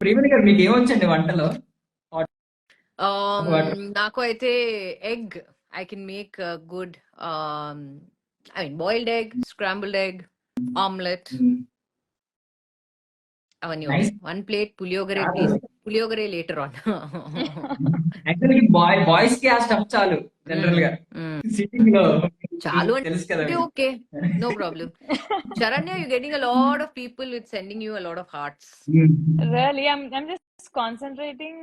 ప్రియమణి గారు మీకు ఏమొచ్చండి వంటలో Um? నాకు అయితే egg I can make good I mean boiled egg scrambled egg omelette. అవన్నీ Nice. One plate puliyogare. Please. Puliyogare later on actually bye బాయ్స్కి ఆ స్టఫ్ చాలు జనరల్గా. సిట్టింగ్లో. చాలు తెలుసు కదా అంటే okay no problem Saranya you getting a lot of people with sending you a lot of hearts Really, I'm I'm just concentrating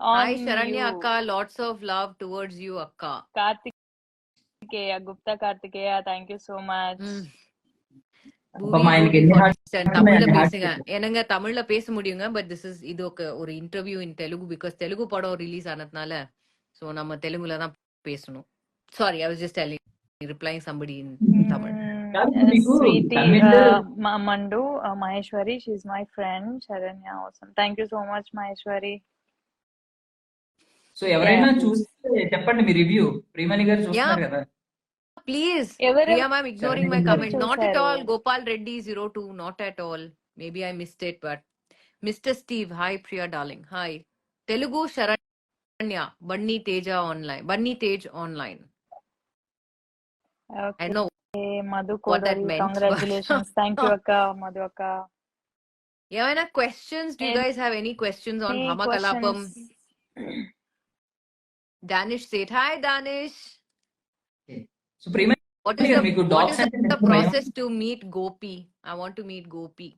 on hi Saranya you. అక్క lots of love towards you అక్క Kartikeya, Gupta Kartikeya, thank you so much. ம். அப்பமா எனக்கு என்ன heart- தமிழ்ல எனக்கு heart பேசுங்க என்னங்க தமிழ்ல பேச முடியுங்க பட் திஸ் இஸ் இது ఒక ஒரு interview in Telugu because Telugu படம் ரிலீஸ் ஆனதுனால சோ நம்ம தெலுங்குல தான் பேசணும் sorry I was just telling replying somebody in mm. Tamil. Sweetie, uh, Mandu, uh, Maheshwari, she's my friend. Sharanya, awesome. Thank you so much, Maheshwari. So ఎవరైనా చూస్తే చెప్పండి మీ రివ్యూ ప్రియమణి గారు చూస్తున్నారు please. Please Priya ma'am ignoring my comment. Not at all. Gopal Reddy zero two not at all maybe I missed it but mister Steve hi Priya darling hi Telugu Saranya Bunny Teja online Bunny Tej online online i Okay, know Madhu what that Kodari, meant, but- congratulations. Thank you, Akka, Madhu Akka. ఏమైనా questions do guys have any questions on Any హమకలాపం questions? Danish Sait hi Danish Priyamani what is the? Process to meet Gopi I want to meet Gopi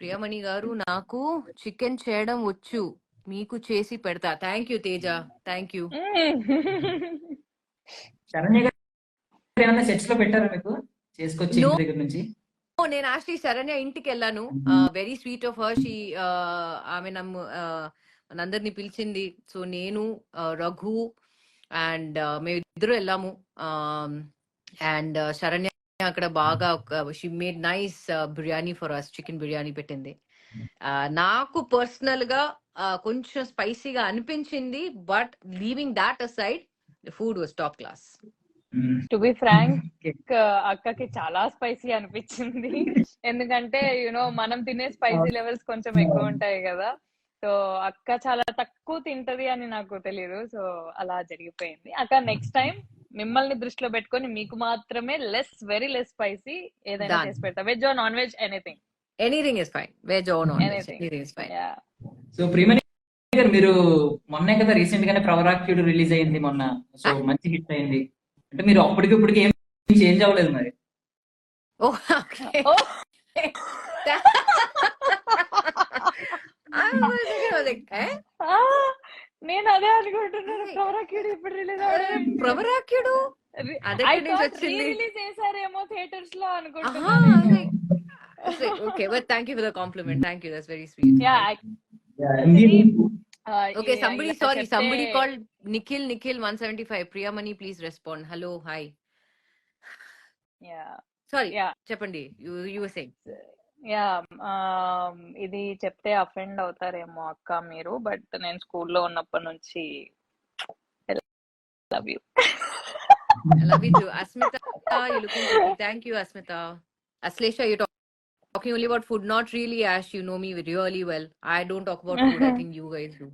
Priyamani garu నాకు chicken చేయడం వచ్చు మీకు చేసి పెడతా thank you Teja thank you. Saranya garu ఏమైనా సెట్స్లో పెట్టారా మీకు? చేసుకొచ్చి దగ్గర నుంచి. నేను యాక్చువల్లీ శరణ్య ఇంటికి వెళ్ళాను. Very sweet of her. She ఆమె నమ్ము పిలిచింది. సో నేను రఘు అండ్ మేము ఇద్దరు వెళ్ళాము. అండ్ శరణ్య అక్కడ బాగా she made nice biryani for us chicken biryani పెట్టింది. నాకు పర్సనల్గా కొంచెం స్పైసీగా అనిపించింది but leaving that aside food was top class. To be frank. అక్కకి చాలా స్పైసీ అనిపించింది. ఎందుకంటే యునో మనం తినే స్పైసీ లెవెల్స్ కొంచెం ఎక్కువ ఉంటాయి కదా. సో అక్క చాలా తక్కువ తింటది అని నాకు తెలియదు సో అలా జరిగిపోయింది. అక్క నెక్స్ట్ టైం మిమ్మల్ని దృష్టిలో పెట్టుకొని మీకు మాత్రమే లెస్ వెరీ లెస్ స్పైసీ ఏదైనా. చేసి పెడతా. Veg or non veg anything anything is fine veg or non veg Anything. Anything is fine so Priyamani garu మీరు మొన్నే కదా రీసెంట్ గానే ప్రవరాక్యుడు రిలీజ్ అయింది మొన్న. సో మంచి హిట్ అయింది. అంటే మీరు అప్పటికి ఇప్పటికి ఏం చేంజ్ అవ్వలేదు మరి. I I? నేను అదే అనుకుంటున్నాను. ప్రవరాక్యుడు ఇప్పుడు రిలీజ్ ప్రవరాక్యుడు అదెక్కడి నుంచి వచ్చింది? రిలీజ్ చేశారేమో థియేటర్స్లో I అనుకుంటున్నాను I okay, but thank you for the compliment. Thank you. That's very sweet. Yeah Okay, somebody, sorry, somebody called Nikhil, Nikhil 175. Priyamani, please respond. Hello, hi. Yeah Sorry, Yeah. చెప్పండి. You, you were saying. Yeah ఇది చెప్తే offend అవుతారేమో అక్క మీరు but నేను స్కూల్లో ఉన్నప్పటి నుంచి love you I love you too. Asmita, you're looking pretty. Talking only about food. Not really, Ash. You know me really well. I don't talk about food. I think you guys do.